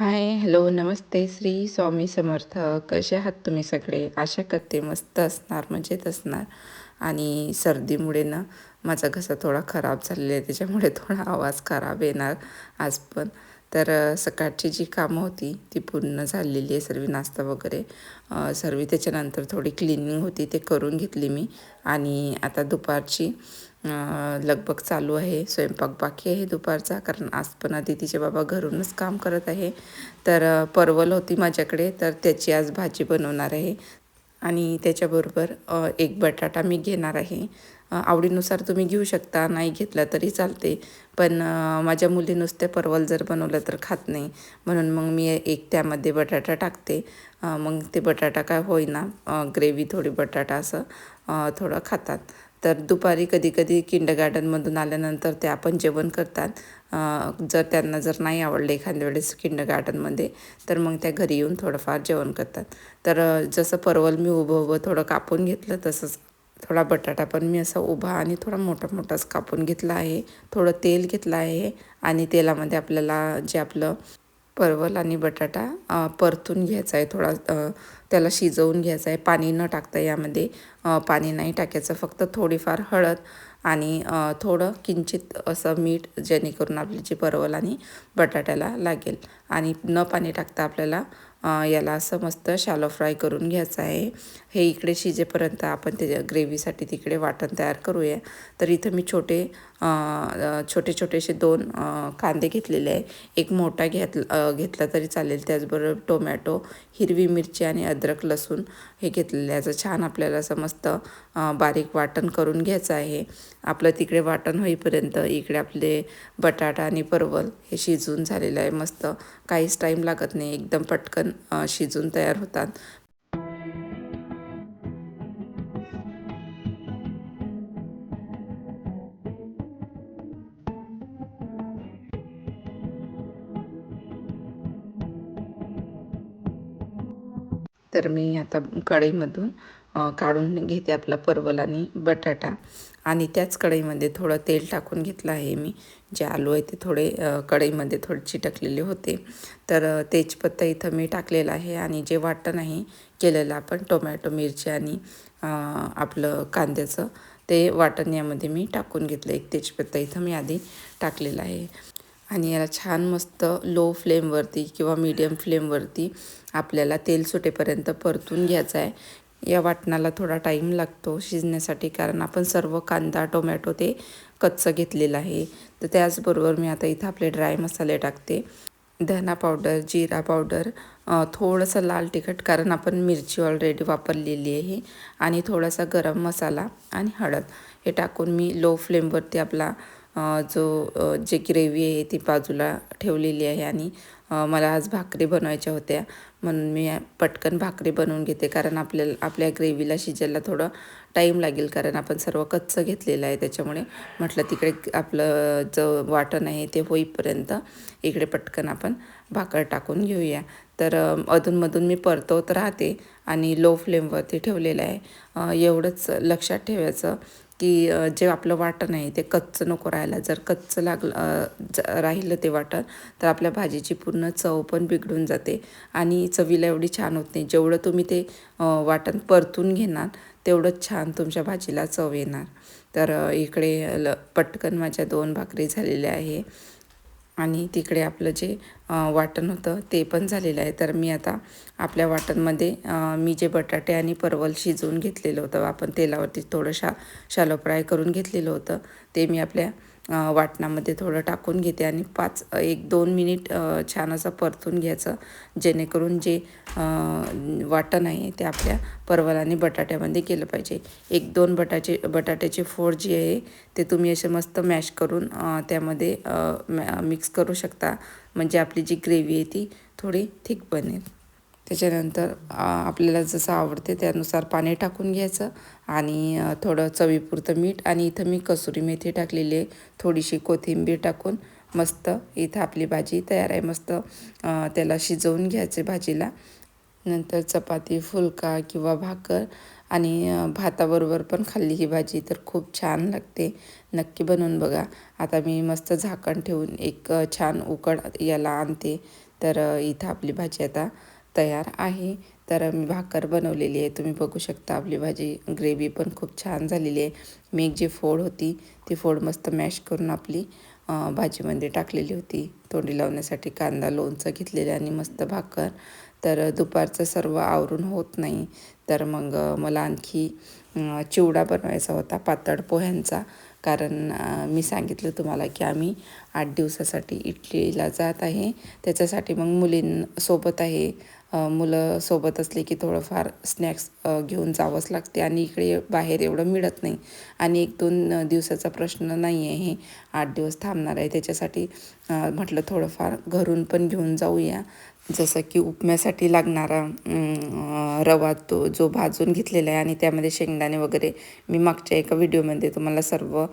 Hi hello नमस्ते श्री स्वामी समर्थ. कसे आहात तुम्ही सगळे? आशा करते मस्त असणार मजेत असणार. आणि सर्दीमुळे ना माझा घसा थोडा खराब झालेला आहे त्याच्यामुळे थोडा आवाज खराब येणार आज पण. तर सकाळची जी कामं होती ती पूर्ण झालेली आहे सर्व नाश्ता वगैरे. सर्व त्याच्यानंतर थोडी क्लिनिंग होती ते करून घेतली मी. आणि आता दुपारची लगबग चालू आहे स्वयंपाक बाकी आहे दुपारचा कारण आज पण आधी तिचे बाबा घरूनच काम करत आहे. तर परवल होती माझ्याकडे तर त्याची आज भाजी बनवणार आहे. आणि त्याच्याबरोबर एक बटाटा मी घेणार आहे. आवडीनुसार तुम्ही घेऊ शकता नाही घेतला तरी चालते. पण माझ्या मुली नुसते परवल जर बनवलं तर खात नाही. म्हणून मग मी एक त्यामध्ये बटाटा टाकते. मग ते बटाटा काय होईना ग्रेव्ही थोडी बटाटा असं थोडं खातात. तर दुपारी कधी कधी किंड गार्डनमधून आल्यानंतर ते आपण जेवण करतात. जर त्यांना जर नाही आवडलं एखाद्या वेळेस किंड गार्डनमध्ये तर मग त्या घरी येऊन थोडंफार जेवण करतात. तर जसं परवल मी उभं उभं थोडं कापून घेतलं तसंच थोडा बटाटा पण मी असा उभा आणि थोडा मोठा मोठाच कापून घेतला आहे. थोडं तेल घेतलं आहे आणि तेलामध्ये आपल्याला जे आपलं परवल आणि बटाटा परतून घ्यायचा आहे थोडा त्याला शिजवून घ्यायचं आहे. पाणी न टाकता यामध्ये पाणी नाही टाकायचं. फक्त थोडीफार हळद आणि थोडं किंचित असं मीठ जेणेकरून आपली जी परवल आणि बटाट्याला लागेल. आणि न पाणी टाकता आपल्याला याला असं मस्त शालो फ्राय करून घ्यायचं आहे. हे इकडे शिजेपर्यंत आपण त्याच्या ग्रेव्हीसाठी तिकडे वाटण तयार करूया. तर इथं मी छोटे छोटे छोटेसे दोन कांदे घेतलेले आहे. एक मोठा घेत घेतला तरी चालेल. त्याचबरोबर टोमॅटो हिरवी मिरची आणि अद्रक लसूण हे घेतलेलं आहे. याचं छान आपल्याला असं मस्त बारीक वाटण करून घ्यायचं आहे. आपलं तिकडे वाटण होईपर्यंत इकडे आपले बटाटा आणि परवल हे शिजून झालेलं आहे. मस्त काहीच टाईम लागत नाही. एकदम पटकन शिजून तयार होतात. तर मी आता कढईमधून काढून घेते आपला परवल आणि बटाटा. आणि त्याच कढईमध्ये थोडं तेल टाकून घेतलं आहे मी. जे आलू आहे ते थोडे कढईमध्ये थोडे चिटकलेले होते. तर तेजपत्ता इथं मी टाकलेलं आहे. आणि जे वाटण आहे केलेलं आपण टोमॅटो मिरची आणि आपलं कांद्याचं ते वाटण यामध्ये मी टाकून घेतलं. एक तेजपत्ता इथं मी आधी टाकलेलं आहे. आणि याला छान मस्त लो फ्लेमवरती किंवा मीडियम फ्लेमवरती आपल्याला तेल सुटेपर्यंत परतून घ्यायचं आहे. या वाटणाला थोडा टाईम लागतो शिजण्यासाठी कारण आपण सर्व कांदा टोमॅटो ते कच्चं घेतलेलं आहे. तर त्याचबरोबर मी आता इथं आपले ड्राय मसाले टाकते. धना पावडर जिरा पावडर थोडंसं लाल तिखट कारण आपण मिरची ऑलरेडी वापरलेली आहे. आणि थोडासा गरम मसाला आणि हळद हे टाकून मी लो फ्लेमवरती आपला जो जे ग्रेव्ही आहे ती बाजूला ठेवलेली आहे आणि मला आज भाकरी बनवायच्या होत्या. म्हणून मी पटकन भाकरी बनवून घेते कारण आपल्याला आपल्या ग्रेव्हीला शिजायला थोडं टाईम लागेल कारण आपण सर्व कच्चं घेतलेलं आहे त्याच्यामुळे. म्हटलं तिकडे आपलं जो वाटण आहे ते होईपर्यंत इकडे पटकन आपण भाकर टाकून घेऊया. तर अधूनमधून मी परतवत राहते आणि लो फ्लेमवरती ठेवलेलं आहे. एवढंच लक्षात ठेवायचं की जे आपलं वाटण आहे ते कच्चं नको राहायला. जर कच्चं लागलं राहिलं ते वाटण तर आपल्या भाजीची पूर्ण चव पण बिघडून जाते आणि चवीला एवढी छान होत नाही. जेवढं तुम्ही ते वाटण परतून घेणार तेवढंच छान तुमच्या भाजीला चव येणार. तर इकडे ल पटकन माझ्या दोन भाकरी झालेल्या आहे. आणि तिकडे आपलं जे वाटण होतं ते पण झालेलं आहे. तर मी आता आपल्या वाटणमध्ये मी जे बटाटे आणि परवल शिजवून घेतलेलं होतं आपण तेलावरती थोडं शा शालो फ्राय करून घेतलेलं होतं ते मी आपल्या वाटणामध्ये थोडं टाकून घेते आणि पाच एक दोन मिनिट छान असं परतून घ्यायचं. जेणेकरून जे वाटण आहे ते आपल्या परवलाने बटाट्यामध्ये केलं पाहिजे. एक दोन बटाचे बटाट्याचे फोड जी आहे ते तुम्ही असे मस्त मॅश करून त्यामध्ये मिक्स करू शकता. म्हणजे आपली जी ग्रेव्ही आहे ती थोडी थिक बनेल. त्याच्यानंतर आपल्याला जसं आवडते त्यानुसार पाणी टाकून घ्यायचं आणि थोडं चवीपुरतं मीठ आणि इथं मी कसुरी मेथी टाकलेली आहे. थोडीशी कोथिंबीर टाकून मस्त इथं आपली भाजी तयार आहे. मस्त त्याला शिजवून घ्यायचे भाजीला. नंतर चपाती फुलका किंवा भाकर आणि भाताबरोबर पण खाल्ली ही भाजी तर खूप छान लागते. नक्की बनवून बघा. आता मी मस्त झाकण ठेवून एक छान उकड याला आणते. तर इथं आपली भाजी आता तयार आहे. तर मी भाकर बनवलेली आहे. तुम्ही बघू शकता आपली भाजी ग्रेव्ही पण खूप छान झालेली आहे. मी एक जी फोड होती ती फोड मस्त मॅश करून आपली भाजीमध्ये टाकलेली होती. तोंडी लावण्यासाठी कांदा लोणचं घेतलेलं आणि मस्त भाकर. तर दुपारचं सर्व आवरून होत नाही. तर मग मला आणखी चिवडा बनवायचा होता पातळ पोह्यांचा. कारण मी सांगितलं तुम्हाला की आम्ही आठ दिवसासाठी इटलीला जात आहे. त्याच्यासाठी मग मुलींसोबत आहे मुलं सोबत असले की थोडंफार स्नॅक्स घेऊन जावंच लागते आणि इकडे बाहेर एवढं मिळत नाही. आणि एक दोन दिवसाचा प्रश्न नाही आहे हे. आठ दिवस थांबणार आहे. त्याच्यासाठी म्हटलं थोडंफार घरून पण घेऊन जाऊया. जसं की उपम्यासाठी लागणारा रवा तो जो भाजून घेतलेला आहे आणि त्यामध्ये शेंगदाणे वगैरे मी मागच्या एका व्हिडिओमध्ये तुम्हाला सर्व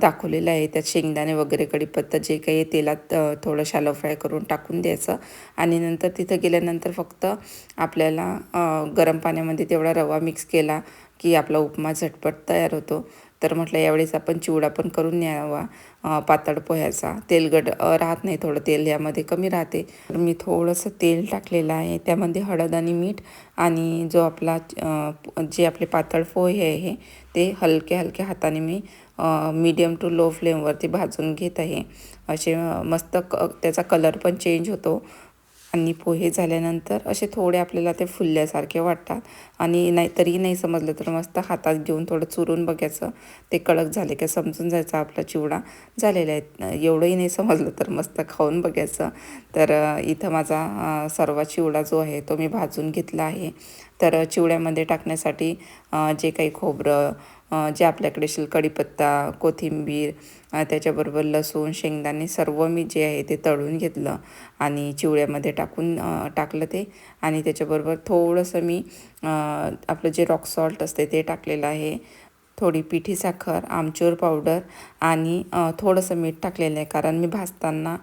दाखवलेलं आहे. त्यात शेंगदाणे वगैरे कढीपत्ता जे काही तेलात थोडं शालो फ्राय करून टाकून द्यायचं. आणि नंतर तिथं गेल्यानंतर फक्त आपल्याला गरम पाण्यामध्ये तेवढा रवा मिक्स केला की आपला उपमा झटपट तयार होतो. तर म्हटलं यावेळेस आपण चिवडा पण करून न्यावा पातळ पोह्याचा. तेलगट राहत नाही थोडं तेल यामध्ये कमी राहते. तर मी थोडंसं तेल टाकलेलं आहे. त्यामध्ये हळद आणि मीठ आणि जो आपला जे आपले पातळ पोहे आहे ते हलके हलक्या हाताने मी मीडियम टू लो फ्लेमवरती भाजून घेत आहे. असे मस्त क त्याचा कलर पण चेंज होतो. आणि पोहे झाल्यानंतर असे थोडे आपल्याला ते फुलल्यासारखे वाटतात. आणि नाही तरी नाही समजलं तर मस्त हातात घेऊन थोडं चुरून बघायचं. ते कडक झाले का समजून जायचं आपला चिवडा झालेला आहे. एवढंही नाही समजलं तर मस्त खाऊन बघायचं. तर इथं माझा सर्व चिवडा जो आहे तो मी भाजून घेतला आहे. तर चिवड्यामध्ये टाकण्यासाठी जे काही खोबरं जे आपल्याकडे असेल कढीपत्ता कोथिंबीर त्याच्याबरोबर लसूण शेंगदाणे सर्व मी जे आहे ते तळून घेतलं आणि चिवड्यामध्ये टाकून टाकलं ते. आणि त्याच्याबरोबर थोडंसं मी आपलं जे रॉक सॉल्ट असते ते टाकलेलं आहे. थोडी पिठी साखर आमचूर पावडर आणि थोडंसं मीठ टाकलेलं आहे. कारण मी भाजताना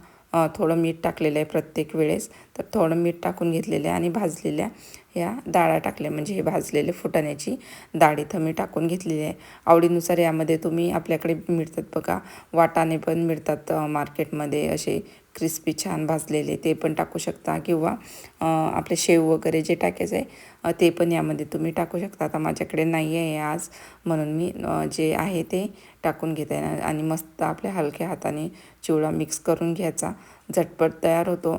थोडं मीठ टाकलेलं आहे प्रत्येक वेळेस. तर थोडं मीठ टाकून घेतलेलं आहे आणि भाजलेल्या ह्या डाळ्या टाकल्या. म्हणजे हे भाजलेले फुटाण्याची डाळ इथं मी टाकून घेतलेली आहे. आवडीनुसार यामध्ये तुम्ही आपल्याकडे मिळतात बघा. वाटाणे पण मिळतात मार्केटमध्ये असे क्रिस्पी छान भाजलेले ते पण टाकू शकता. किंवा आपले शेव वगैरे जे टाकायचं आहे ते पण यामध्ये तुम्ही टाकू शकता. आता माझ्याकडे नाही आहे आज म्हणून मी जे आहे ते टाकून घेत आहे. आणि मस्त आपल्या हलक्या हाताने चिवडा मिक्स करून घ्यायचा. झटपट तयार होतो.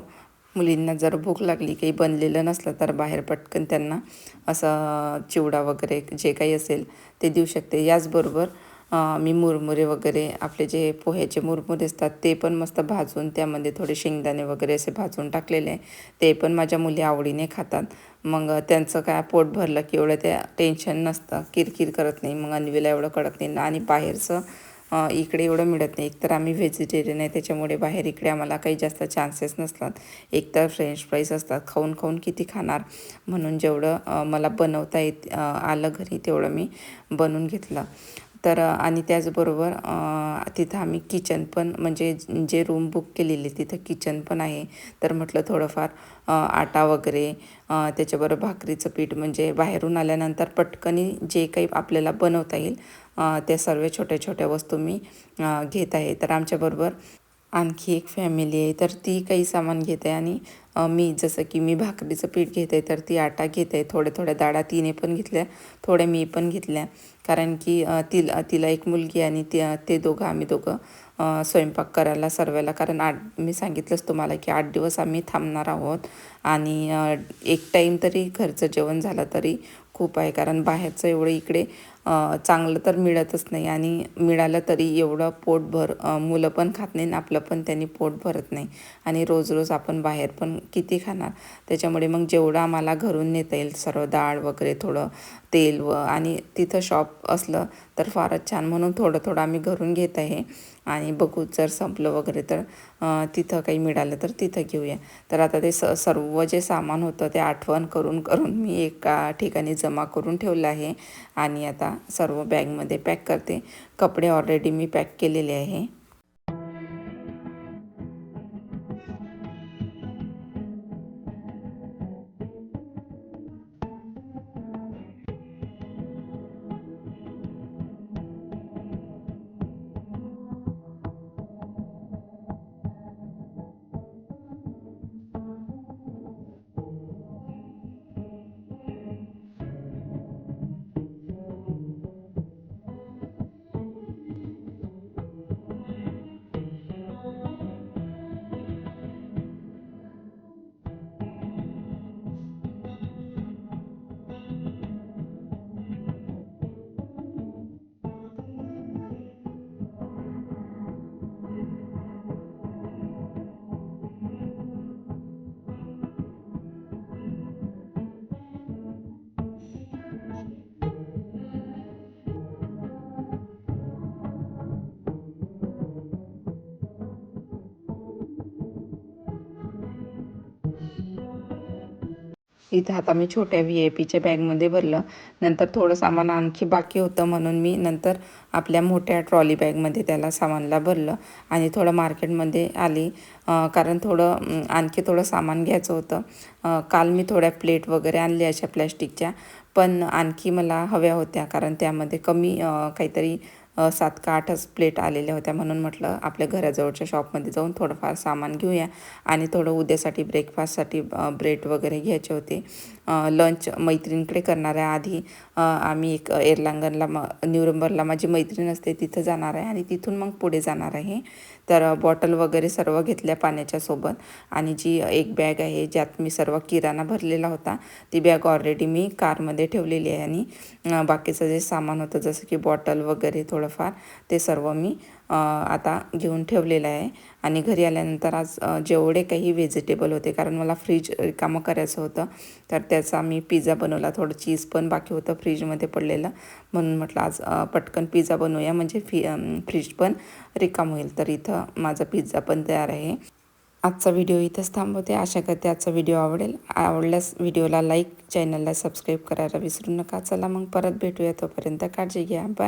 मुलींना जर भूक लागली काही बनलेलं नसलं तर बाहेर पटकन त्यांना असं चिवडा वगैरे जे काही असेल ते देऊ शकते. याचबरोबर मी मुरमुरे वगैरे आपले जे पोह्याचे मुरमुरे असतात ते पण मस्त भाजून त्यामध्ये थोडे शेंगदाणे वगैरे असे भाजून टाकलेले आहे. ते पण माझ्या मुली आवडीने खातात. मग त्यांचं काय पोट भरलं की एवढं त्या टेन्शन नसतं. किरकिर करत नाही. मग अन्वीला एवढं कळत नाही. आणि बाहेरचं इकडे एवढं मिळत नाही. एकतर आम्ही व्हेजिटेरियन आहे त्याच्यामुळे बाहेर इकडे आम्हाला काही जास्त चान्सेस नसतात. एकतर फ्रेंच फ्राईज असतात. खाऊन खाऊन किती खाणार? म्हणून जेवढं मला बनवता येत आलं घरी तेवढं मी बनवून घेतलं. तर आणि त्याचबरोबर तिथं आम्ही किचन पण म्हणजे जे रूम बुक केलेली तिथं किचन पण आहे. तर म्हटलं थोडंफार आटा वगैरे त्याच्याबरोबर भाकरीचं पीठ म्हणजे बाहेरून आल्यानंतर पटकनी जे काही आपल्याला बनवता येईल त्या सर्व छोट्या छोट्या वस्तू मी घेत आहे. तर आमच्याबरोबर आणखी एक फॅमिली आहे. तर ती काही सामान घेत आहे आणि मी जसं की मी भाकरीचं पीठ घेत आहे तर ती आटा घेत आहे. थोड्या थोड्या डाळा तिने पण घेतल्या थोड्या मी पण घेतल्या. कारण की तिला तिला एक मुलगी आणि ती ते दोघं आम्ही दोघं स्वयंपाक करायला सर्वेला कारण आठ मी सांगितलंच तुम्हाला की आठ दिवस आम्ही थांबणार आहोत. आणि एक टाईम तरी घरचं जेवण झालं तरी खूप आहे कारण बाहेरचं एवढं इकडे चांगलं तर मिळतच नाही आणि मिळालं तरी एवढं पोटभर मुलं पण खात नाही आणि आपलं पण त्यांनी पोट भरत नाही. आणि रोज रोज आपण बाहेर पण किती खाणार? त्याच्यामुळे मग जेवढं आम्हाला घरून नेता येईल सर्व डाळ वगैरे थोडं तेल व आणि तिथं शॉप असलं तर फारच छान. म्हणून थोडं थोडं आम्ही घरून घेत आहे. आणि बघू जर संपलं वगैरे तर तिथं काही मिळालं तर तिथं घेऊया. तर आता ते स सर्व जे सामान होतं ते आठवण करून करून मी एका ठिकाणी जमा करून ठेवलं आहे. आणि आता सर्व बॅगमध्ये पॅक करते. कपडे ऑलरेडी मी पॅक केलेले आहे. इथं आता मी छोट्या व्ही आय पीच्या बॅगमध्ये भरलं. नंतर थोडं सामान आणखी बाकी होतं म्हणून मी नंतर आपल्या मोठ्या ट्रॉली बॅगमध्ये त्याला सामानला भरलं आणि थोडं मार्केटमध्ये आली. कारण थोडं आणखी थोडं सामान घ्यायचं होतं. काल मी थोड्या प्लेट वगैरे आणल्या अशा प्लॅस्टिकच्या पण आणखी मला हव्या होत्या कारण त्यामध्ये कमी काहीतरी सात का आठच प्लेट आलेल्या होत्या म्हणून म्हटलं आपल्या घराजवळच्या शॉपमध्ये जाऊन थोडंफार सामान घेऊया. आणि थोडं उद्यासाठी ब्रेकफास्टसाठी ब्रेड वगैरे घ्यायचे होते. लंच मैत्रिणीकडे करणार आहे आधी आम्ही एक एरलांगणला म न्यूरंबरला माझी मैत्रीण असते तिथं जाणार आहे आणि तिथून मग पुढे जाणार आहे. तर बॉटल वगैरे सर्व घेतल्या पाण्याच्या सोबत आणि जी एक बॅग आहे ज्यात मी सर्व किराणा भरलेला होता ती बॅग ऑलरेडी मी कारमध्ये ठेवलेली आहे आणि बाकीचं जे सामान होतं जसं की बॉटल वगैरे थोडंफार ते सर्व मी आता घेऊन ठेवलेलं आहे. आणि घरी आल्यानंतर आज जेवढे काही व्हेजिटेबल होते कारण मला फ्रीज रिकामं करायचं होतं तर त्याचा मी पिझ्झा बनवला. थोडं चीज पण बाकी होतं फ्रीजमध्ये पडलेलं. म्हणून म्हटलं आज पटकन पिझ्झा बनवूया. म्हणजे फी फ्रीज पण रिकाम होईल. तर इथं माझा पिझ्झा पण तयार आहे. आजचा व्हिडिओ इथंच थांबवते. आशा करते आजचा व्हिडिओ आवडेल. आवडल्यास व्हिडिओला लाईक चॅनलला सबस्क्राईब करायला विसरू नका. चला मग परत भेटूया. तोपर्यंत काळजी घ्या. बाय